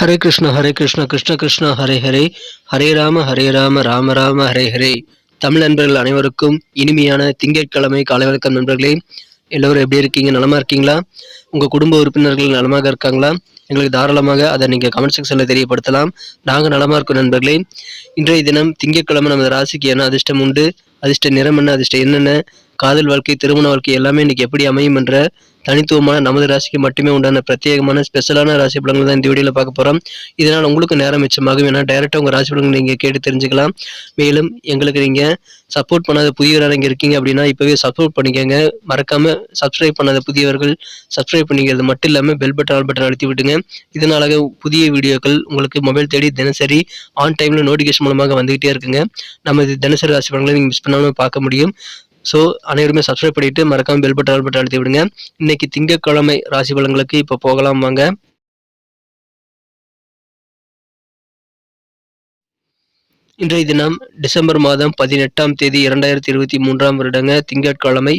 ஹரே கிருஷ்ண ஹரே கிருஷ்ண கிருஷ்ண கிருஷ்ண ஹரே ஹரே. ஹரே ராம ஹரே ராம ராம ராம ஹரே ஹரே. தமிழ் நண்பர்கள் அனைவருக்கும் இனிமையான திங்கட்கிழமை காலை வணக்கம் நண்பர்களே. எல்லோரும் எப்படி இருக்கீங்க? நலமா இருக்கீங்களா? உங்க குடும்ப உறுப்பினர்கள் நலமாக இருக்காங்களா? எங்களுக்கு தாராளமாக அதை நீங்க கமெண்ட் செக்ஷன்ல தெரியப்படுத்தலாம். நாங்க நலமா இருக்கோம் நண்பர்களே. இன்றைய தினம் திங்கட்கிழமை நமது ராசிக்கு என்ன அதிர்ஷ்டம் உண்டு? அதிர்ஷ்ட நிறம் என்ன? அதிர்ஷ்டம் என்னென்ன காதல் வாழ்க்கை திருமண வாழ்க்கை எல்லாமே இன்னைக்கு எப்படி அமையும் என்ற தனித்துவமான நமது ராசிக்கு மட்டுமே உண்டான பிரத்யேகமான ஸ்பெஷலான ராசி பலன்கள் தான் இந்த வீடியோவில் பார்க்க போகிறோம் இதனால் உங்களுக்கு நேரம் மிச்சமாகும். ஏன்னா டைரெக்டாக உங்கள் ராசி பலன்கள் நீங்கள் கேட்டு தெரிஞ்சுக்கலாம். மேலும் எங்களுக்கு நீங்கள் சப்போர்ட் பண்ணாத புதியவராக இங்கே இருக்கீங்க அப்படின்னா இப்போவே சப்போர்ட் பண்ணிக்கோங்க. மறக்காமல் சப்ஸ்கிரைப் பண்ணாத புதியவர்கள் சப்ஸ்கிரைப் பண்ணிக்கிறது மட்டும் இல்லாமல் பெல் பட்டன் ஆல் பட்டன் அழுத்தி விட்டுங்க. இதனால புதிய வீடியோக்கள் உங்களுக்கு மொபைல் தேடி தினசரி ஆன் டைமில் நோட்டிஃபிகேஷன் மூலமாக வந்துகிட்டே இருக்குங்க. நம்ம தினசரி ராசி பலன்களை நீங்கள் மிஸ் பண்ணாமல் பார்க்க முடியும். ஸோ அனைவருமே சப்ஸ்கிரைப் பண்ணிட்டு மறக்காம பெல் பட்டன் பட்டன் அழுத்தி விடுங்க. இன்னைக்கு திங்கட்கிழமை ராசி பலன்களுக்கு இப்போ போகலாம் வாங்க. இன்றைய தினம் டிசம்பர் மாதம் பதினெட்டாம் தேதி இரண்டாயிரத்தி இருபத்தி மூன்றாம் வருடங்க. திங்கட்கிழமை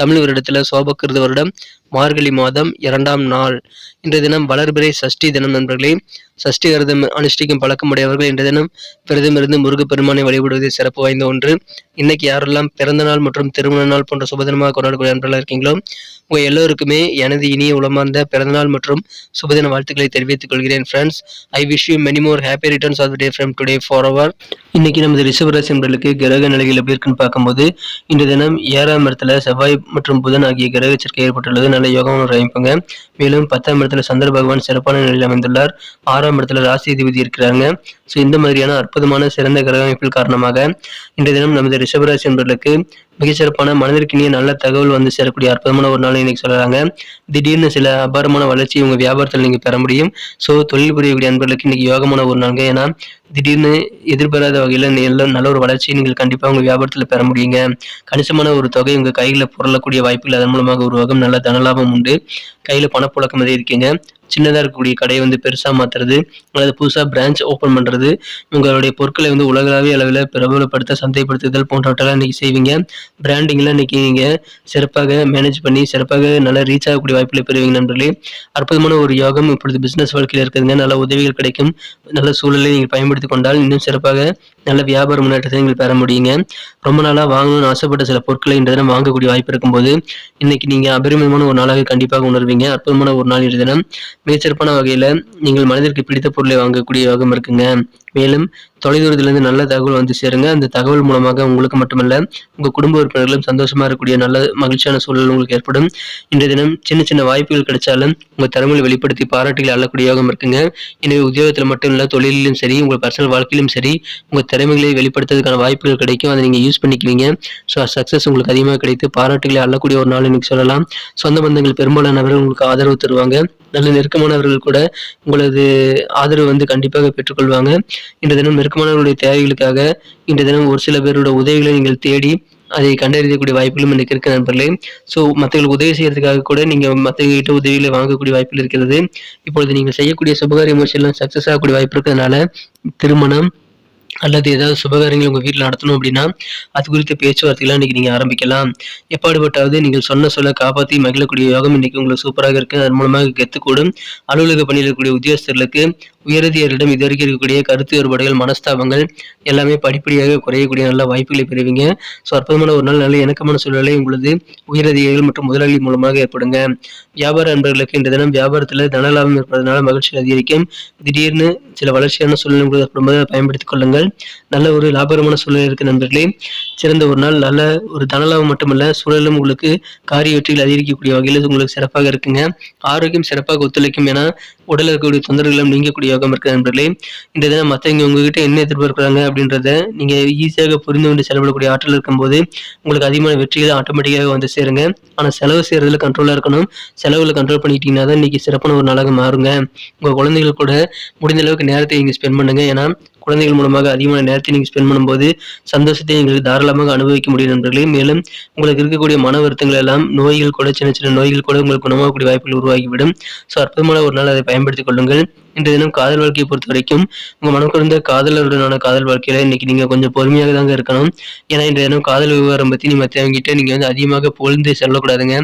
தமிழ் வருடத்தில் சோபக்கிருத வருடம். மார்கழி மாதம் இரண்டாம் நாள். இன்றைய தினம் வளர்பிறை சஷ்டி தினம் நண்பர்களே. சஷ்டி விரதம் அனுஷ்டிக்கும் பழக்கமுடையவர்கள் இன்றைய தினம் விரதமிருந்து முருகப்பெருமானை வழிபடுவது சிறப்பு வாய்ந்த ஒன்று. இன்னைக்கு யாரெல்லாம் பிறந்த நாள் மற்றும் திருமண நாள் போன்ற சுபதினமாக கொண்டாடக்கூடிய நண்பர்களாக இருக்கீங்களோ உங்கள் எல்லோருக்குமே எனது இனிய உளமார்ந்த பிறந்தநாள் மற்றும் சுபதின வாழ்த்துக்களை தெரிவித்துக் கொள்கிறேன் friends I wish you many more happy returns of day from today for our இன்னைக்கு நமது ரிஷபராசி என்பர்களுக்கு கிரக நிலைகள் எப்படி இருக்குன்னு பார்க்கும்போது இந்த தினம் ஏழாம் இடத்துல செவ்வாய் மற்றும் புதன் ஆகிய கிரக சேர்க்கை ஏற்பட்டுள்ளது. நல்ல யோகம் அமைப்புங்க. மேலும் பத்தாம் இடத்துல சந்திர பகவான் சிறப்பான நிலையில் அமைந்துள்ளார். ஆறாம் இடத்துல ராசிதிபதி இருக்கிறாங்க. ஸோ இந்த மாதிரியான அற்புதமான சிறந்த கிரக அமைப்பில் காரணமாக இன்றைய தினம் நமது ரிஷபராசி என்பர்களுக்கு மிகச்சிறப்பான மனதிற்கினிய நல்ல தகவல் வந்து சேரக்கூடிய அற்புதமான ஒரு நாள் இன்னைக்கு சொல்றாங்க. திடீர்னு சில அபாரமான வளர்ச்சி உங்க வியாபாரத்தில் நீங்க பெற முடியும். ஸோ தொழில் புரியக்கூடிய அன்பர்களுக்கு இன்னைக்கு யோகமான ஒரு நாளுங்க ஏன்னா திடீர்னு எதிர்பாராத வகையில் நல்ல நல்ல ஒரு வளர்ச்சியை நீங்கள் கண்டிப்பாக உங்கள் வியாபாரத்தில் பெற முடியுங்க. கணிசமான ஒரு தொகை உங்கள் கையில் புரளக்கூடிய வாய்ப்புகள் அதன் மூலமாக உருவாகும். நல்ல தனலாபம் உண்டு. கையில் பணப்புழக்கம் இருக்கீங்க சின்னதாக இருக்கக்கூடிய கடையை வந்து பெருசாக மாற்றுறது அல்லது புதுசாக பிரான்ச் ஓப்பன் பண்ணுறது உங்களுடைய பொருட்களை வந்து உலகளாவிய அளவில் பிரபலப்படுத்த சந்தைப்படுத்துதல் போன்றவற்றெல்லாம் இன்றைக்கி செய்வீங்க. பிராண்டிங்லாம் இன்றைக்கி நீங்கள் சிறப்பாக மேனேஜ் பண்ணி சிறப்பாக நல்லா ரீச் ஆகக்கூடிய வாய்ப்புகளை பெறுவீங்க நண்பர்களே. அற்புதமான ஒரு யோகம் இப்பொழுது பிஸ்னஸ் வாழ்க்கையில் இருக்குதுங்க. நல்ல உதவிகள் கிடைக்கும். நல்ல சூழலை நீங்கள் பயன்படுத்தி கொண்டால் இன்னும் சிறப்பாக நல்ல வியாபார முன்னேற்றத்தை நீங்கள் பெற முடியுங்க. ரொம்ப நாளாக வாங்கணும்னு ஆசைப்பட்ட சில பொருட்களை இந்த தினம் வாங்கக்கூடிய வாய்ப்பு இருக்கும்போது இன்னைக்கு நீங்கள் அபரிமிதமான ஒரு நாளாக கண்டிப்பாக உணர்வீங்க. அற்புதமான ஒரு நாள் இந்த தினம். மிகச்சிறப்பான வகையில் நீங்கள் மனதிற்கு பிடித்த பொருளை வாங்கக்கூடிய யோகம் இருக்குங்க. மேலும் தொலைதூரத்திலிருந்து நல்ல தகவல் வந்து சேருங்க. அந்த தகவல் மூலமாக உங்களுக்கு மட்டுமல்ல உங்கள் குடும்ப உறுப்பினர்களும் சந்தோஷமா இருக்கக்கூடிய நல்ல மகிழ்ச்சியான சூழல் உங்களுக்கு ஏற்படும். இன்றைய தினம் சின்ன சின்ன வாய்ப்புகள் கிடைச்சாலும் உங்கள் திறமையை வெளிப்படுத்தி பாராட்டுகளை அள்ளக்கூடிய யோகம் இருக்குங்க. எனவே உத்தியோகத்தில் மட்டும் இல்லை தொழிலிலும் சரி உங்கள் பர்சனல் வாழ்க்கையிலும் சரி உங்கள் திறமைகளை வெளிப்படுத்துறதுக்கான வாய்ப்புகள் கிடைக்கும். அதை நீங்கள் யூஸ் பண்ணிக்குவீங்க. ஸோ சக்ஸஸ் உங்களுக்கு அதிகமாக கிடைத்து பாராட்டுகளை அள்ளக்கூடிய ஒரு நாள் இன்னைக்கு சொல்லலாம். சொந்த பந்தங்கள் பெரும்பாலானவர்கள் உங்களுக்கு ஆதரவு தருவாங்க. நல்ல நெருக்கமானவர்கள் கூட உங்களது ஆதரவு வந்து கண்டிப்பாக பெற்றுக்கொள்வாங்க. இன்று தினம் நெருக்கமானவர்களுடைய தேவைகளுக்காக இன்று தினம் ஒரு சில பேரோட உதவிகளை நீங்கள் தேடி அதை கண்டறியக்கூடிய வாய்ப்புகளும் எனக்கு இருக்கு நண்பர்களே. ஸோ மற்றவங்களுக்கு உதவி செய்யறதுக்காக கூட நீங்கள் மற்றவங்ககிட்ட உதவிகளை வாங்கக்கூடிய வாய்ப்பில் இருக்கிறது. இப்பொழுது நீங்கள் செய்யக்கூடிய சுபகாரிய முயற்சியெல்லாம் சக்ஸஸ் ஆகக்கூடிய வாய்ப்பு இருக்கிறதுனால திருமணம் அல்லது ஏதாவது சுபகாரியங்கள் உங்கள் வீட்டில் நடத்தணும் அப்படின்னா அது குறித்த பேச்சுவார்த்தைகளாக இன்றைக்கி நீங்கள் ஆரம்பிக்கலாம். எப்பாடுபட்டாவது நீங்கள் சொன்ன சொல்ல காப்பாற்றி மகிழக்கூடிய யோகம் இன்றைக்கி உங்களுக்கு சூப்பராக இருக்குது அதன் மூலமாக கெத்துக்கூடும் அலுவலக பணியில் இருக்கக்கூடிய உத்தியோகஸ்தர்களுக்கு உயரதியரிடம் இது வரைக்கும் இருக்கக்கூடிய கருத்து வேறுபாடுகள் மனஸ்தாபங்கள் எல்லாமே படிப்படியாக குறையக்கூடிய நல்ல வாய்ப்புகளை பெறுவீங்க. ஸோ அற்புதமான ஒரு நாள் நல்ல இணக்கமான சூழ்நிலை உங்களது உயரதிகாரிகள் மற்றும் முதலாளி மூலமாக ஏற்படுங்க. வியாபார அன்பர்களுக்கு இந்த தினம் வியாபாரத்தில் தனலாபம் இருப்பதனால மகிழ்ச்சி அதிகரிக்கும். திடீர்னு சில வளர்ச்சியான சூழ்நிலை பயன்படுத்திக் கொள்ளுங்கள். நல்ல ஒரு லாபகரமான சூழ்நிலை இருக்கு நண்பர்களே. சிறந்த ஒரு நாள் நல்ல ஒரு தனலாபம் மட்டுமல்ல சூழலும் உங்களுக்கு காரிய வெற்றிகள் அதிகரிக்கக்கூடிய வகையில் உங்களுக்கு சிறப்பாக இருக்குங்க. ஆரோக்கியம் சிறப்பாக ஒத்துழைக்கும் என உடல் இருக்கக்கூடிய தொந்தரவுகளும் நீங்கக்கூடிய யோகம் இருக்குது நண்பர்களே. இந்த தினம் மற்றவங்க உங்ககிட்ட என்ன எதிர்பார்க்குறாங்க அப்படின்றத நீங்க ஈஸியாக புரிந்து கொண்டு செலவிடக்கூடிய ஆற்றல் இருக்கும்போது உங்களுக்கு அதிகமான வெற்றிகள் ஆட்டோமேட்டிக்காக வந்து சேருங்க. ஆனால் செலவு செய்யறதுல கண்ட்ரோலாக இருக்கணும். செலவில் கண்ட்ரோல் பண்ணிக்கிட்டீங்கன்னா தான் இன்னைக்கு சிறப்பான ஒரு நாளாக மாறுங்க. உங்கள் குழந்தைகள் கூட முடிந்த அளவுக்கு நேரத்தை இங்கே ஸ்பெண்ட் பண்ணுங்க. ஏன்னா குழந்தைகள் மூலமாக அதிகமான நேரத்தை நீங்கள் ஸ்பெண்ட் பண்ணும்போது சந்தோஷத்தை நீங்கள் தாராளமாக அனுபவிக்க முடியும் நண்பர்களே. மேலும் உங்களுக்கு இருக்கக்கூடிய மன வருத்தங்கள் எல்லாம் நோய்கள் கூட சின்ன சின்ன நோய்கள் கூட உங்களுக்கு குணமாகக்கூடிய வாய்ப்புகள் உருவாகிவிடும். ஸோ அற்புதமான ஒரு நாள் அதை பயன்படுத்திக் கொள்ளுங்கள். இன்றைய தினம் காதல் வாழ்க்கையை பொறுத்த வரைக்கும் உங்க மனம் குறைந்த காதலருடனான காதல் வாழ்க்கையில இன்னைக்கு நீங்க கொஞ்சம் பொறுமையாக தாங்க இருக்கணும். ஏன்னா இன்றைய தினம் காதல் விவகாரம் பத்தி நீ மற்றவங்கிட்ட நீங்க வந்து அதிகமாக பொழுந்து செல்லக்கூடாதுங்க.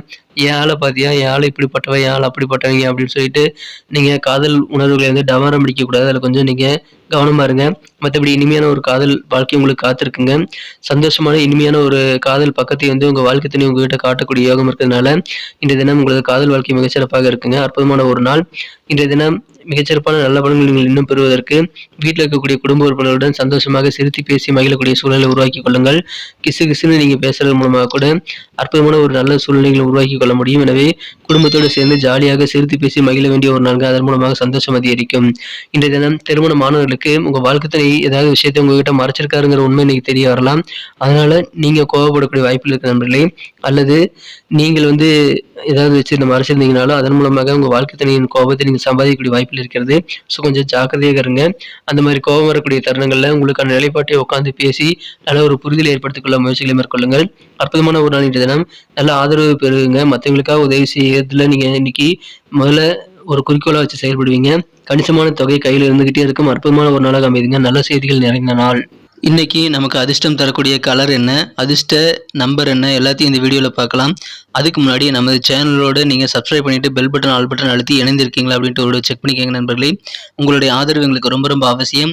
என் ஆளை பார்த்தியா? என் ஆள் இப்படிப்பட்டவன்? என் ஆள் அப்படிப்பட்டவங்க? அப்படின்னு சொல்லிட்டு நீங்க காதல் உணர்வுகளை வந்து டமாரம் பிடிக்கக்கூடாது. கூடாது அதில் கொஞ்சம் நீங்க கவனமாக இருங்க. மற்றபடி இனிமையான ஒரு காதல் வாழ்க்கை உங்களுக்கு காத்திருக்குங்க. சந்தோஷமான இனிமையான ஒரு காதல் பக்கத்தை வந்து உங்கள் வாழ்க்கை தண்ணி உங்ககிட்ட காட்டக்கூடிய யோகம் இருக்கிறதுனால இன்றைய தினம் உங்களது காதல் வாழ்க்கை மிகச்சிறப்பாக இருக்குங்க. அற்புதமான ஒரு நாள். இன்றைய தினம் மிகச்சிறப்பான நல்ல பலன்கள் நீங்கள் இன்னும் பெறுவதற்கு வீட்டில் இருக்கக்கூடிய குடும்ப உறுப்பினர்களுடன் சந்தோஷமாக சிரித்து பேசி மகிழக்கூடிய சூழலை உருவாக்கி கொள்ளுங்கள். கிசு கிசுன்னு நீங்கள் பேசுறது மூலமாக கூட அற்புதமான ஒரு நல்ல சூழ்நிலைகளை உருவாக்கி கொள்ள முடியும். எனவே குடும்பத்தோடு சேர்ந்து ஜாலியாக சிரித்து பேசி மகிழ வேண்டிய ஒரு நான்கு அதன் மூலமாக சந்தோஷம் அதிகரிக்கும். இன்றைய தினம் திருமண மாணவர்களுக்கு உங்கள் வாழ்க்கை துணை ஏதாவது விஷயத்தை உங்ககிட்ட மறைச்சிருக்காருங்கிற உண்மை இன்னைக்கு தெரிய வரலாம். அதனால நீங்க கோவப்படக்கூடிய வாய்ப்பில் இருக்க நண்பர்களே. அல்லது நீங்கள் வந்து ஏதாவது வச்சு மறைச்சிருந்தீங்கனாலும் அதன் மூலமாக உங்க வாழ்க்கை தனியின் கோபத்தை நீங்க சம்பாதிக்கக்கூடிய வாய்ப்பில் இருக்கிறது. ஸோ கொஞ்சம் ஜாக்கிரதையாக இருங்க. அந்த மாதிரி கோபம் வரக்கூடிய தருணங்கள்ல உங்களுக்கான நிலைப்பாட்டை உட்காந்து பேசி நல்ல ஒரு புரிதலை ஏற்படுத்திக் கொள்ள முயற்சிகளை மேற்கொள்ளுங்கள். அற்புதமான ஒரு நாள் இன்றைய தினம். நல்ல ஆதரவு பெறுங்க. மற்றவங்களுக்காக உதவி செய்யறதுல நீங்க இன்னைக்கு முதல்ல ஒரு குறிக்கோளை வச்சு செயல்படுவீங்க. கணிசமான தொகை கையில் இருந்துகிட்டே இருக்கும். அற்புதமான ஒரு நாளாக அமைதிங்க. நல்ல செய்திகள் நிறைந்த நாள். இன்னைக்கு நமக்கு அதிர்ஷ்டம் தரக்கூடிய கலர் என்ன? அதிர்ஷ்ட நம்பர் என்ன? எல்லாத்தையும் இந்த வீடியோவில் பார்க்கலாம். அதுக்கு முன்னாடி நமது சேனலோட நீங்கள் சப்ஸ்கிரைப் பண்ணிட்டு பெல் பட்டன் ஆல் பட்டன் அழுத்தி இணைந்திருக்கீங்களா அப்படின்ட்டு ஒரு செக் பண்ணிக்கோங்க நண்பர்களே. உங்களுடைய ஆதரவு எங்களுக்கு ரொம்ப ரொம்ப அவசியம்.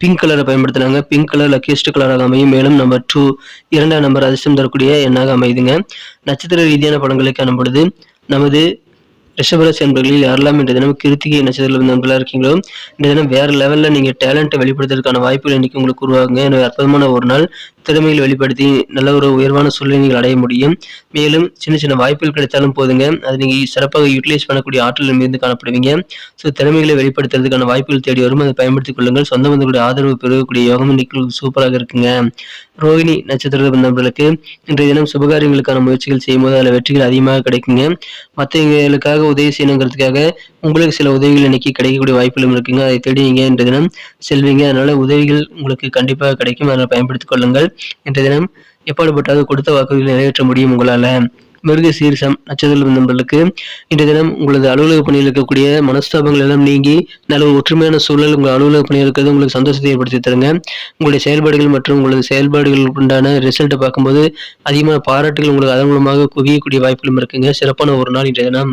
பிங்க் கலரை பயன்படுத்தினாங்க. பிங்க் கலர் லக்கியஸ்ட் கலராக அமையும். மேலும் நம்பர் டூ இரண்டாம் நம்பர் அதிர்ஷ்டம் தரக்கூடிய எண்ணாக அமையுதுங்க. நட்சத்திர ரீதியான படங்களை காணும்பொழுது நமது ரிஷபராசி என்பர்களில் யாரெல்லாம் இந்த தினம் கிருத்திகை நட்சத்திரம் நண்பர்களாக இருக்கீங்களோ இந்த தினம் வேறு லெவலில் நீங்கள் டேலண்ட்டை வெளிப்படுத்துறதுக்கான வாய்ப்புகள் இன்றைக்கி உங்களுக்கு உருவாகுங்க. எனவே அற்புதமான ஒரு நாள் திறமைகளை வெளிப்படுத்தி நல்ல ஒரு உயர்வான சூழ்நிலை நீங்கள் அடைய முடியும். மேலும் சின்ன சின்ன வாய்ப்புகள் கிடைத்தாலும் போதுங்க. அது நீங்கள் சிறப்பாக யூட்டிலைஸ் பண்ணக்கூடிய ஆற்றல் மீது காணப்படுவீங்க. ஸோ திறமைகளை வெளிப்படுத்துறதுக்கான வாய்ப்புகள் தேடி வரும். அதை பயன்படுத்திக் கொள்ளுங்கள். சொந்த பந்தங்களுடைய ஆதரவு பெறக்கூடிய யோகம் இன்னைக்கு சூப்பராக இருக்குங்க. ரோஹிணி நட்சத்திர நண்பர்களுக்கு இன்றைய தினம் சுபகாரியங்களுக்கான முயற்சிகள் செய்யும்போது அதில் வெற்றிகள் அதிகமாக கிடைக்குங்க. மற்றவங்களுக்காக உதவி செய்யணுங்கிறதுக்காக உங்களுக்கு சில உதவிகள் இன்னைக்கு கிடைக்கக்கூடிய வாய்ப்புகளும் இருக்குங்க. அதை தேடி என்ற இன்றைய தினம் செல்வீங்க. அதனால உதவிகள் உங்களுக்கு கண்டிப்பாக கிடைக்கும். அதனால் பயன்படுத்திக் கொள்ளுங்கள். இன்றைய தினம் எப்பாடுபட்டாவது கொடுத்த வாக்குறுதிகளை நிறைவேற்ற முடியும் உங்களால். மிருக சீரிசம் நட்சத்திர நண்பர்களுக்கு இன்றைய தினம் உங்களது அலுவலக பணியில் இருக்கக்கூடிய மனஸ்தாபங்கள் எல்லாம் நீங்கி நல்ல ஒரு ஒற்றுமையான சூழல் உங்கள் அலுவலக பணியில் இருக்கிறது உங்களுக்கு சந்தோஷத்தை ஏற்படுத்தி தருங்க. உங்களுடைய செயல்பாடுகள் மற்றும் உங்களது செயல்பாடுகளுக்கு உண்டான ரிசல்ட்டை பார்க்கும்போது அதிகமான பாராட்டுகள் உங்களுக்கு அதன் மூலமாக குவியக்கூடிய வாய்ப்புகளும் இருக்குங்க. சிறப்பான ஒரு நாள் இன்றைய தினம்.